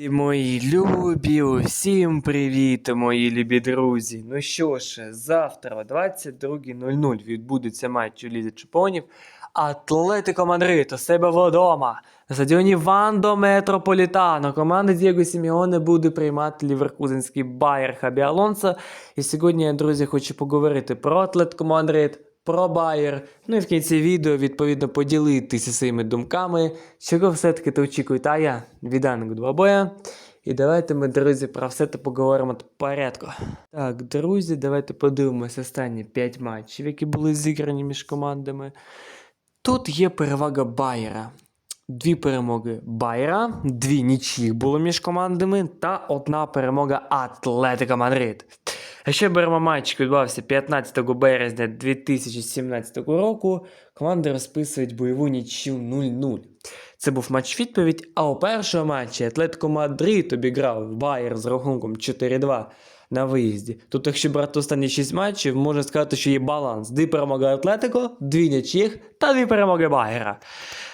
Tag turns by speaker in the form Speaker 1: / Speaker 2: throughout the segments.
Speaker 1: І Мої любі, усім привіт, мої любі друзі. Ну що ж, завтра о 22.00 відбудеться матч у Лізі Чемпіонів. Атлетико Мадрид у себе вдома. На стадіоні Вандо Метрополітано. Команда Дієго Сіміоне буде приймати ліверкузенський Байер Хабі Алонсо. І сьогодні я, друзі, хочу поговорити про Атлетико Мадрид, про Байер. Ну і в кінці відео, відповідно, поділитися своїми думками, чого все-таки ти очікуєте, а я від даного двобоя. І давайте ми, друзі, про все це поговоримо по порядку. Так, друзі, давайте подивимося останні 5 матчів, які були зіграні між командами. Тут є перевага Байера. Дві перемоги Байера, дві нічих було між командами та одна перемога Атлетика Мадрид. А ще беремо матч, відбувався 15 березня 2017 року. Команди розписують бойову нічю 0-0. Це був матч відповідь, а у першому матчі Атлетико Мадрид обіграв Байер з рахунком 4-2 на виїзді. Тут, якщо брати останні 6 матчів, можна сказати, що є баланс. Дві перемоги Атлетико, дві нічих та дві перемоги Байера.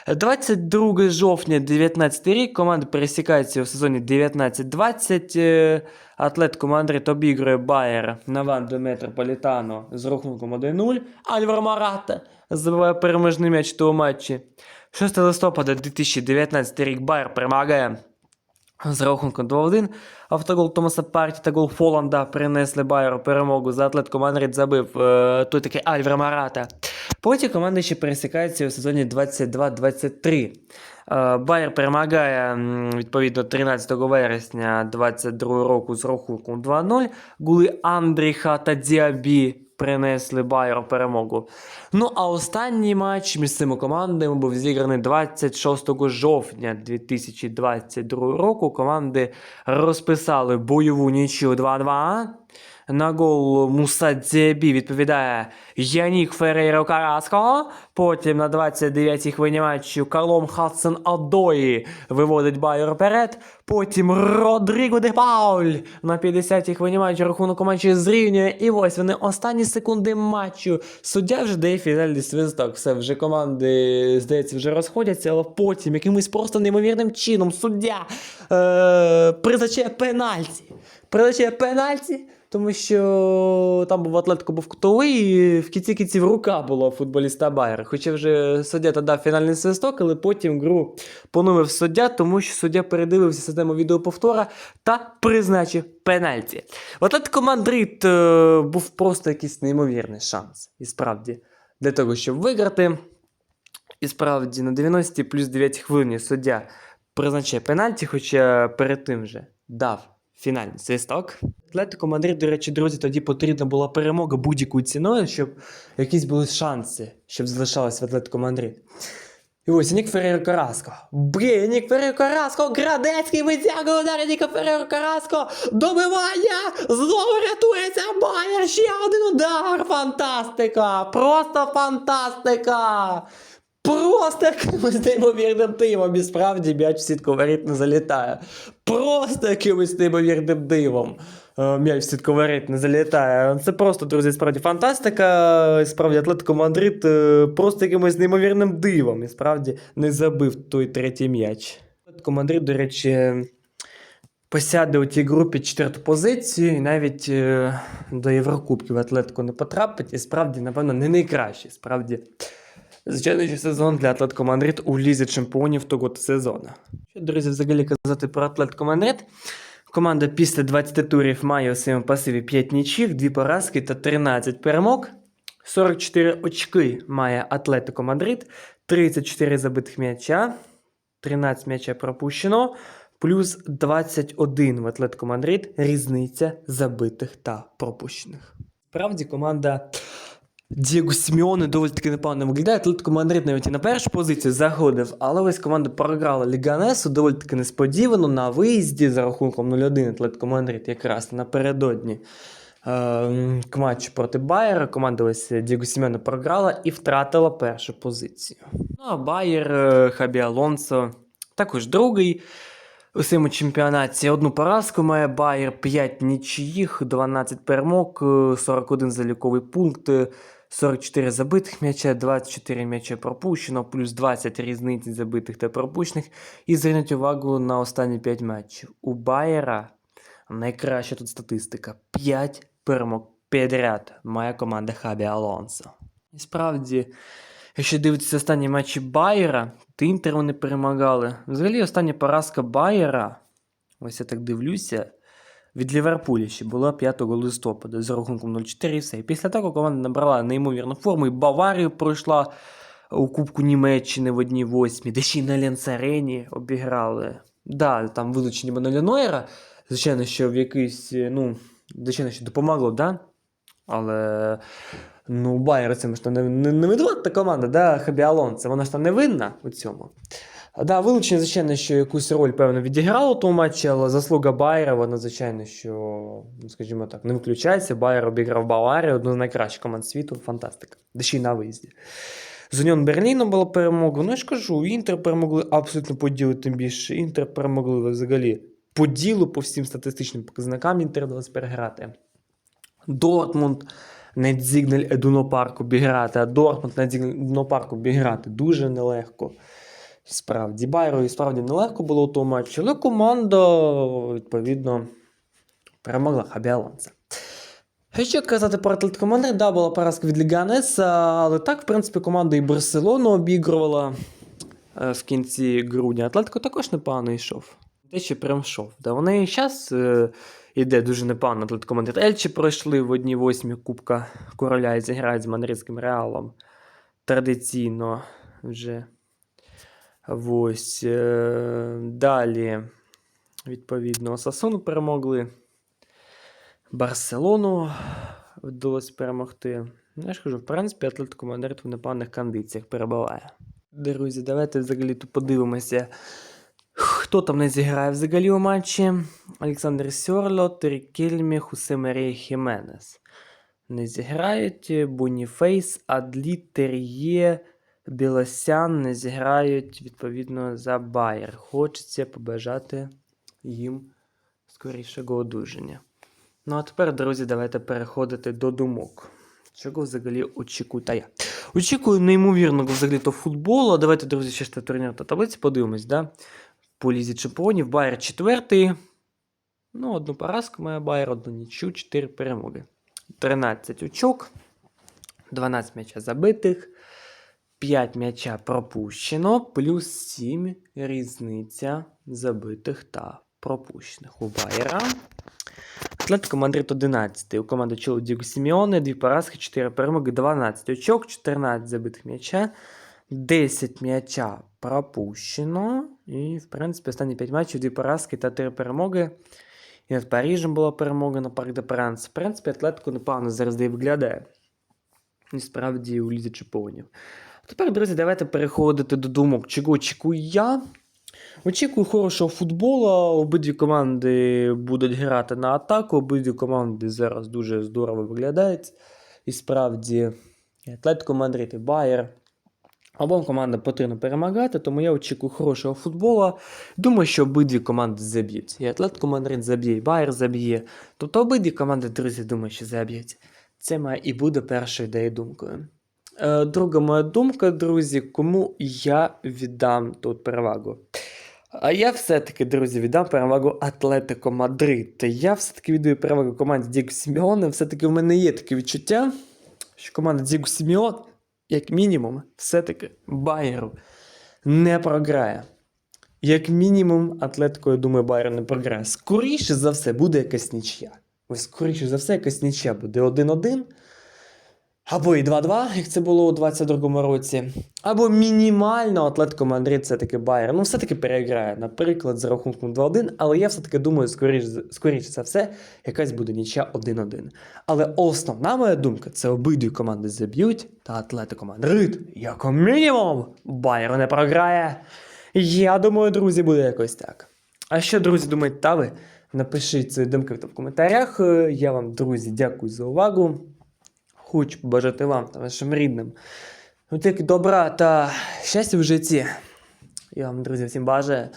Speaker 1: 22 жовтня 19 рік команди пересікаються у сезоні 19-20. Е, Атлетико Мадрид обігрує Байер на Ванду Метрополітано з рахунком 1-0. Альваро Марата забиває переможний м'яч того матчі. 6 листопада 2019 рік Байер перемагає з рахунком 2-1. Автогол Томаса Парті та гол Фоланда принесли Байеру перемогу. За Атлетико Мадрид забив е, той такий Альваро Марата. Потім команди ще пересікаються у сезоні 22-23. Е, Байер перемагає відповідно 13 вересня 22 року з рахунком 2-0. Гули Андріха та Діабі принесли Байеру перемогу. Ну а останній матч між цими командами був зіграний 26 жовтня 2022 року. Команди розписали бойову нічю 2-2. На гол Муса Дзєбі відповідає Янік Ферейро Караско. Потім на 29-й хвилині матчу Карлом Хадсон Адої виводить Байер вперед. Потім Родріго де Пауль на 50-й хвилині матчу рахунок у матчі зрівнює. І ось вони останні секунди матчу. Суддя вже дає фінальний свисток. Все, вже команди, здається, вже розходяться, але потім якимось просто неймовірним чином суддя е- призначає пенальті. Призначає пенальті. Тому що там був Атлетико був кутовий, і в кінці кінців рука була футболіста Байера. Хоча вже суддя та дав фінальний свисток, але потім гру поновив суддя, тому що суддя передивився систему відеоповтора та призначив пенальті. В Атлетико Мадрид е, був просто якийсь неймовірний шанс. І справді, для того, щоб виграти. І справді на 90 плюс 9 хвилині суддя призначає пенальті, хоча перед тим же дав фінальний свисток. Атлетико Мадрид, до речі, друзі, тоді потрібна була перемога будь-якою ціною, щоб якісь були шанси, щоб залишалось в Атлетико Мадрид. І ось Нік Ферреро Караско. Блін, Нік Ферреро Караско, Градецький витягує удар Ніка Ферреро Караско. Добивання! Знову рятується Байер. Ще один удар. Фантастика! Просто фантастика! Просто якимось неймовірним дивом. І справді м'яч в сітку воріт не залітає. Просто якимось неймовірним дивом. е, М'яч в сітку воріт не залітає. Це просто, друзі, справді фантастика. І Справді Атлетико Мадрид е, просто якимось неймовірним дивом. І справді не забив той третій м'яч. Атлетико Мадрид, до речі, посяде у тій групі четверту позицію і навіть е, до Єврокубків Атлетико не потрапить. І справді, напевно, не найкращий. Справді. Звичайний сезон для Атлетико Мадрид у Лізі Чемпіонів того сезону. Що, друзі, взагалі казати про Атлетико Мадрид? Команда після 20 турів має у своєму пасиві 5 нічів, 2 поразки та 13 перемог. 44 очки має Атлетико Мадрид, 34 забитих м'яча, 13 м'яча пропущено, плюс 21 в Атлетико Мадрид різниця забитих та пропущених. Справді команда Дієго Сіміоне доволі таки непогано виглядає. Атлетико Мадрид навіть і на першу позицію заходив, але ось команда програла Ліганесу доволі таки несподівано на виїзді за рахунком 0-1 Атлетико Мадрид якраз напередодні е, к матчу проти Байера. Команда ось Дієго Сіміоне програла і втратила першу позицію. Ну а Байер, е, Хабі Алонсо також другий. У цьому чемпіонаті одну поразку має Байер, 5 нічиїх, 12 перемог, е, 41 заліковий пункт, е, 44 забитих м'яча, 24 м'яча пропущено, плюс 20 різниці забитих та пропущених. І зверніть увагу на останні 5 матчів. У Байера найкраща тут статистика: 5 перемог підряд має команда Хабі Алонсо. І справді, якщо дивитися останні матчі Байера, то Інтер вони перемагали. Взагалі, остання поразка Байера, ось я так дивлюся, від Ліверпуля ще була 5 листопада з рахунком 0-4 і все. Після того команда набрала неймовірну форму і Баварію пройшла у Кубку Німеччини в одній восьмій, де ще й на Ленцарені обіграли. Да, там вилучені Мануеля Нойера, звичайно, що в якийсь, е, ну, звичайно, що допомогло, да? Але ну, Байер це ж не, не, не винувата команда, да, Хабі Алонсо, вона ж там не винна у цьому. Да, вилучення, звичайно, що якусь роль, певно, відіграло у тому матчі, але заслуга Байера, вона, звичайно, що, ну, скажімо так, не виключається. Байер обіграв Баварію, одну з найкращих команд світу, фантастика. Й на виїзді. З Уніон Берліном була перемога. Ну, я ж кажу, Інтер перемогли абсолютно по ділу, тим більше. Інтер перемогли взагалі по ділу, по всім статистичним показникам Інтер вдалося переграти. Дортмунд на Дзігнель Едуно Парк обіграти, а Дортмунд на Дзігнель Едуно Парк обіграти дуже нелегко. Справді, Байеру справді нелегко було у тому матчі, але команда, відповідно, перемогла Хабі. Що казати про Атлетико Мадрид, да, була поразка від Ліганеса, але так, в принципі, команда і Барселону обігрувала е, в кінці грудня. Атлетико також непогано йшов. Те, що прям йшов. Да, вони і зараз е, іде дуже непогано. Атлетико Мадрид. Ельчі пройшли в одній восьмі Кубка Короля і зіграють з Мадридським Реалом. Традиційно вже. Ось. Е, далі, відповідно, Сасуну перемогли. Барселону вдалося перемогти. Ну, Я ж кажу, в принципі, Атлетико Мадрид в непоганих кондиціях перебуває. Друзі, давайте взагалі тут подивимося, хто там не зіграє взагалі у матчі. Олександр Сьорло, Терікельмі, Хусе Марія Хіменес. Не зіграють Боніфейс, Адлі, Тер'є, Білосян не зіграють відповідно за Байер. Хочеться побажати їм скорішого одужання. Ну а тепер, друзі, давайте переходити до думок. Чого взагалі очікую? Та я. Очікую неймовірного взагалі то футболу. Давайте, друзі, ще ж та турнір та таблиці подивимось, да? По лізі чемпіонів. Байер четвертий. Ну, одну поразку має Байер, одну нічу, 4 перемоги. 13 очок, 12 м'яча забитих, 5 м'яча пропущено, плюс 7 різниця забитих та пропущених у Байера. Атлетико Мадрид 11. У команди Чоло Діго Сіміоне, 2 поразки, 4 перемоги, 12 очок, 14 забитих м'яча, 10 м'яча пропущено. І, в принципі, останні 5 матчів, 2 поразки та 3 перемоги. І над Парижем була перемога на Парк де Пранс. В принципі, Атлетико непогано зараз й виглядає. І справді у Лізі Чемпіонів. Тепер, друзі, давайте переходити до думок, чого очікую я. Очікую хорошого футболу. Обидві команди будуть грати на атаку. Обидві команди зараз дуже здорово виглядають. І справді, Атлетико Мадрид і Байер. Обом командам потрібно перемагати, тому я очікую хорошого футболу. Думаю, що обидві команди заб'ють. І Атлетико Мадрид заб'є, і Байер заб'є. Тобто обидві команди, друзі, думаю, що заб'ють. Це має і буде першою ідеєю думкою. Е, Друга моя думка, друзі, кому я віддам тут перевагу. А я все-таки, друзі, віддам перевагу Атлетико Мадрид. Я все-таки віддаю перевагу команді Діго Сіміоне. Все-таки в мене є таке відчуття, що команда Діго Сіміон, як мінімум, все-таки Байеру не програє. Як мінімум, Атлетико, я думаю, Байер не програє. Скоріше за все, буде якась нічия. Ось скоріше за все, якась нічия буде 1-1. Або і 2-2, як це було у 22-му році. Або мінімально Атлетико Мадрид все-таки Байер. Ну, все-таки переграє, наприклад, з рахунком 2-1, але я все-таки думаю, скоріш, скоріше за все, якась буде нічя 1-1. Але основна моя думка це обидві команди заб'ють, та Атлетико Мадрид, як мінімум, Байер не програє. Я думаю, друзі, буде якось так. А що, друзі, думаєте та ви? Напишіть свої думки в коментарях. Е, Я вам, друзі, дякую за увагу. Хочу побажати вам та вашим рідним. Ну, тільки добра та щастя в житті. Я вам, друзі, всім бажаю.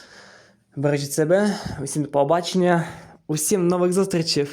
Speaker 1: Бережіть себе, усім до побачення, усім нових зустрічей.